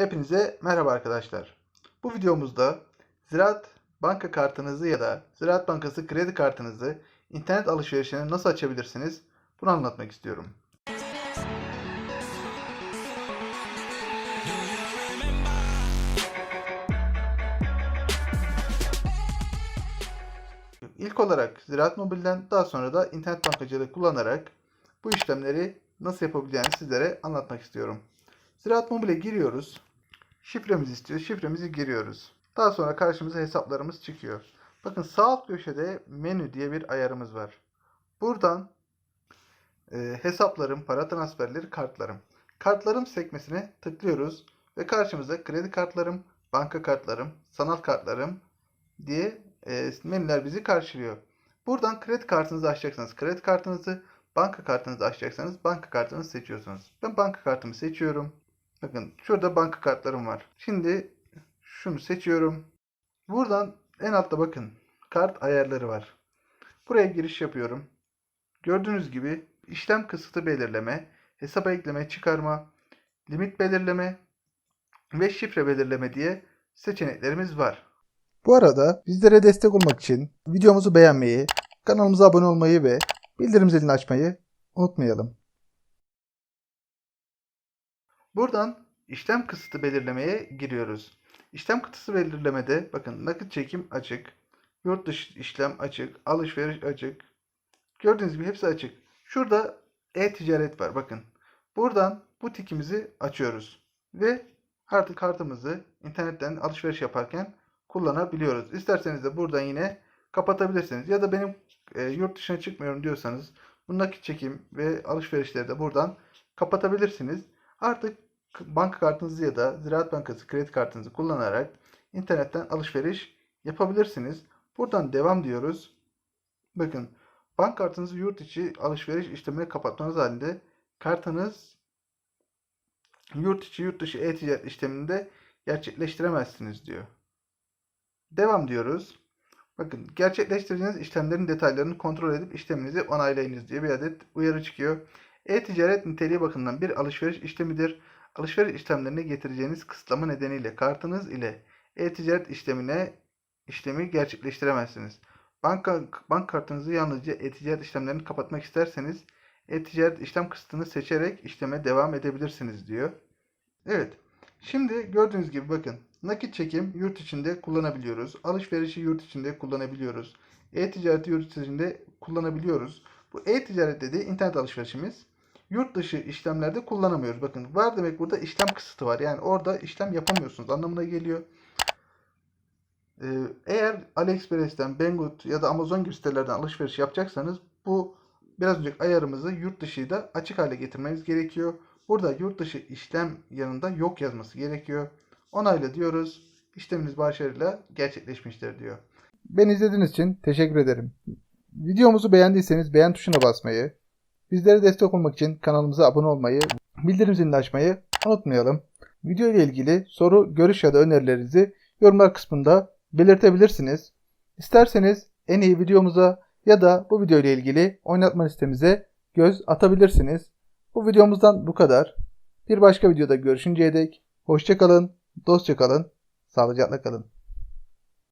Hepinize merhaba arkadaşlar. Bu videomuzda Ziraat Banka kartınızı ya da Ziraat Bankası kredi kartınızı internet alışverişine nasıl açabilirsiniz? Bunu anlatmak istiyorum. İlk olarak Ziraat Mobil'den daha sonra da internet bankacılığı kullanarak bu işlemleri nasıl yapabileceğini sizlere anlatmak istiyorum. Ziraat Mobil'e giriyoruz. Şifremizi istiyor. Şifremizi giriyoruz. Daha sonra karşımıza hesaplarımız çıkıyor. Bakın sağ alt köşede menü diye bir ayarımız var. Buradan e, hesaplarım, para transferleri, kartlarım. Kartlarım sekmesine tıklıyoruz ve karşımıza kredi kartlarım, banka kartlarım, sanal kartlarım diye e, menüler bizi karşılıyor. Buradan kredi kartınızı açacaksınız. Kredi kartınızı, banka kartınızı açacaksanız banka kartınızı seçiyorsunuz. Ben banka kartımı seçiyorum. Bakın şurada banka kartlarım var. Şimdi şunu seçiyorum. Buradan en altta bakın kart ayarları var. Buraya giriş yapıyorum. Gördüğünüz gibi işlem kısıtı belirleme, hesaba ekleme çıkarma, limit belirleme ve şifre belirleme diye seçeneklerimiz var. Bu arada bizlere destek olmak için videomuzu beğenmeyi, kanalımıza abone olmayı ve bildirim zilini açmayı unutmayalım. Buradan işlem kısıtı belirlemeye giriyoruz. İşlem kısıtı belirlemede bakın nakit çekim açık, yurt dışı işlem açık, alışveriş açık. Gördüğünüz gibi hepsi açık. Şurada e-ticaret var bakın. Buradan bu tikimizi açıyoruz ve artık kartımızı internetten alışveriş yaparken kullanabiliyoruz. İsterseniz de buradan yine kapatabilirsiniz. Ya da benim e, yurt dışına çıkmıyorum diyorsanız bu nakit çekim ve alışverişleri de buradan kapatabilirsiniz. Artık banka kartınızı ya da Ziraat Bankası kredi kartınızı kullanarak internetten alışveriş yapabilirsiniz. Buradan devam diyoruz. Bakın bank kartınızı yurt içi alışveriş işlemini kapatmanız halinde kartınız yurt içi yurt dışı e-ticaret işleminde gerçekleştiremezsiniz diyor. Devam diyoruz. Bakın gerçekleştireceğiniz işlemlerin detaylarını kontrol edip işleminizi onaylayınız diye bir adet uyarı çıkıyor. E-ticaret niteliği bakımından bir alışveriş işlemidir. Alışveriş işlemlerine getireceğiniz kısıtlama nedeniyle kartınız ile e-ticaret işlemine işlemi gerçekleştiremezsiniz. Banka bank kartınızı yalnızca e-ticaret işlemlerini kapatmak isterseniz e-ticaret işlem kısıtını seçerek işleme devam edebilirsiniz diyor. Evet. Şimdi gördüğünüz gibi bakın nakit çekim yurt içinde kullanabiliyoruz. Alışverişi yurt içinde kullanabiliyoruz. E-ticareti yurt içinde kullanabiliyoruz. Bu e-ticaret dediği internet alışverişimiz. Yurt dışı işlemlerde kullanamıyoruz. Bakın var demek burada işlem kısıtı var. Yani orada işlem yapamıyorsunuz anlamına geliyor. Ee, eğer AliExpress'ten, Banggood ya da Amazon gibi sitelerden alışveriş yapacaksanız bu biraz önceki ayarımızı yurt dışı da açık hale getirmeniz gerekiyor. Burada yurt dışı işlem yanında yok yazması gerekiyor. Onayla diyoruz. İşleminiz başarıyla gerçekleşmiştir diyor. Beni izlediğiniz için teşekkür ederim. Videomuzu beğendiyseniz beğen tuşuna basmayı, bizlere destek olmak için kanalımıza abone olmayı, bildirim zilini açmayı unutmayalım. Video ile ilgili soru, görüş ya da önerilerinizi yorumlar kısmında belirtebilirsiniz. İsterseniz en iyi videomuza ya da bu video ile ilgili oynatma listemize göz atabilirsiniz. Bu videomuzdan bu kadar. Bir başka videoda görüşünceye dek hoşçakalın, dostça kalın, sağlıcakla kalın.